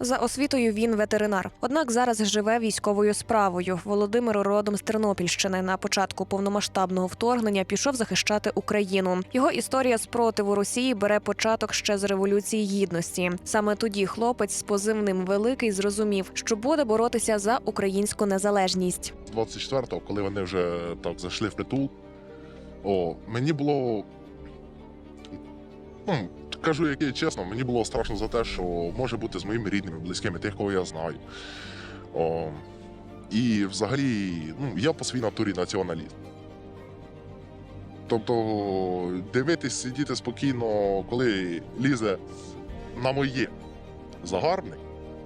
За освітою він ветеринар. Однак зараз живе військовою справою. Володимир родом з Тернопільщини. На початку повномасштабного вторгнення пішов захищати Україну. Його історія спротиву Росії бере початок ще з революції гідності. Саме тоді хлопець з позивним великий зрозумів, що буде боротися за українську незалежність. 24-го, коли вони вже так зайшли в притул, о, мені було. Ну, кажу, як є чесно, мені було страшно за те, що може бути з моїми рідними, близькими, тих, кого я знаю. О, і взагалі, ну, я по своїй натурі націоналіст. Тобто, дивитись, сидіти спокійно, коли лізе на моє загарбник,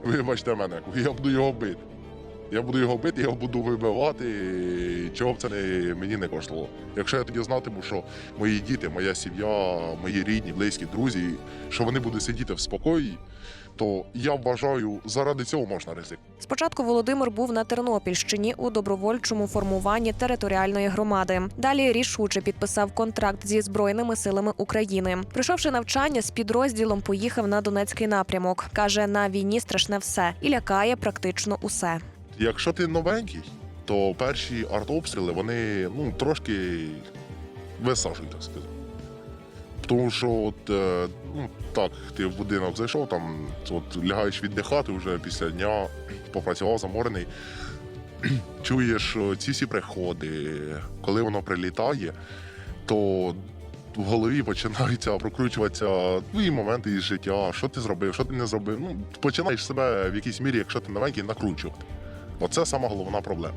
вибачте мене, я буду його бити. Я буду його бити, я його буду вибивати, чого б це не, мені не коштувало. Якщо я тоді знатиму, що мої діти, моя сім'я, мої рідні, близькі, друзі, що вони будуть сидіти в спокої, то я вважаю, заради цього можна ризик. Спочатку Володимир був на Тернопільщині у добровольчому формуванні територіальної громади. Далі рішуче підписав контракт зі збройними силами України. Пройшовши навчання з підрозділом, поїхав на Донецький напрямок. каже, на війні страшне все і лякає практично усе. Якщо ти новенький, то перші артобстріли вони ну, трошки висаджують, так сказати. Тому що от, е, ну, так, ти в будинок зайшов, там от, лягаєш віддихати вже після дня, попрацював заморений. Чуєш е, ці всі приходи, коли воно прилітає, то в голові починаються прокручуватися твої моменти із життя, що ти зробив, що ти не зробив. Ну, починаєш себе в якійсь мірі, якщо ти новенький, накручувати. Оце сама головна проблема.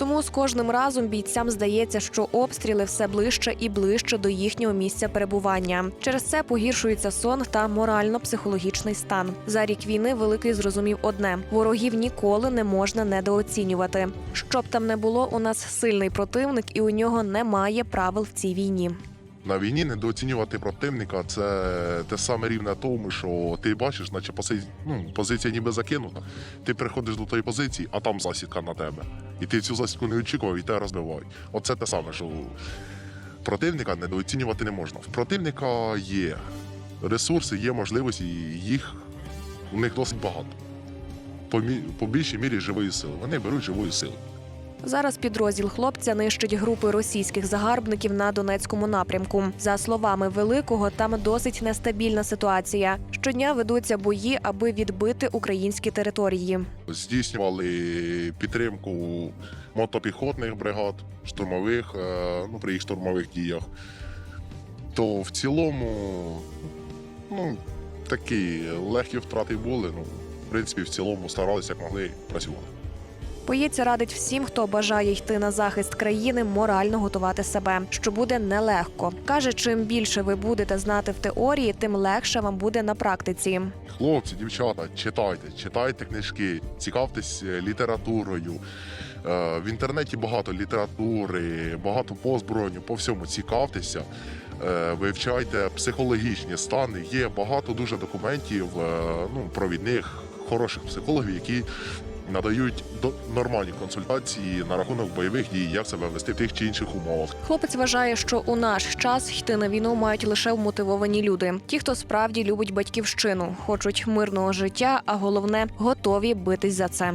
Тому з кожним разом бійцям здається, що обстріли все ближче і ближче до їхнього місця перебування. Через це погіршується сон та морально-психологічний стан. За рік війни великий зрозумів одне: ворогів ніколи не можна недооцінювати. Щоб там не було, у нас сильний противник, і у нього немає правил в цій війні. На війні недооцінювати противника це те саме рівне тому, що ти бачиш, наче пози... ну, позиція ніби закинута. Ти приходиш до тої позиції, а там засідка на тебе. І ти цю засідку не очікував і тебе розбивають. Оце те саме, що противника недооцінювати не можна. В противника є ресурси, є можливості, їх у них досить багато. По, мі... по більшій мірі живої сили. Вони беруть живої сили. Зараз підрозділ хлопця нищить групи російських загарбників на Донецькому напрямку. За словами великого, там досить нестабільна ситуація. Щодня ведуться бої, аби відбити українські території. здійснювали підтримку мотопіхотних бригад, штурмових, е, ну, при їх штурмових діях. То в цілому, ну, такі легкі втрати були. Ну, в принципі, в цілому старалися як могли працювати. Боєць радить всім, хто бажає йти на захист країни, морально готувати себе, що буде нелегко. каже, чим більше ви будете знати в теорії, тим легше вам буде на практиці. Хлопці, дівчата, читайте, читайте книжки, цікавтесь е, літературою. Е, В інтернеті багато літератури, багато по озброєнню, по всьому цікавтеся, е, вивчайте психологічні стани. Є багато дуже документів, ну, провідних, хороших психологів, які надають нормальні консультації на рахунок бойових дій, як себе вести в тих чи інших умовах. Хлопець вважає, що у наш час йти на війну мають лише вмотивовані люди, ті, хто справді любить батьківщину, хочуть мирного життя, а головне готові битись за це.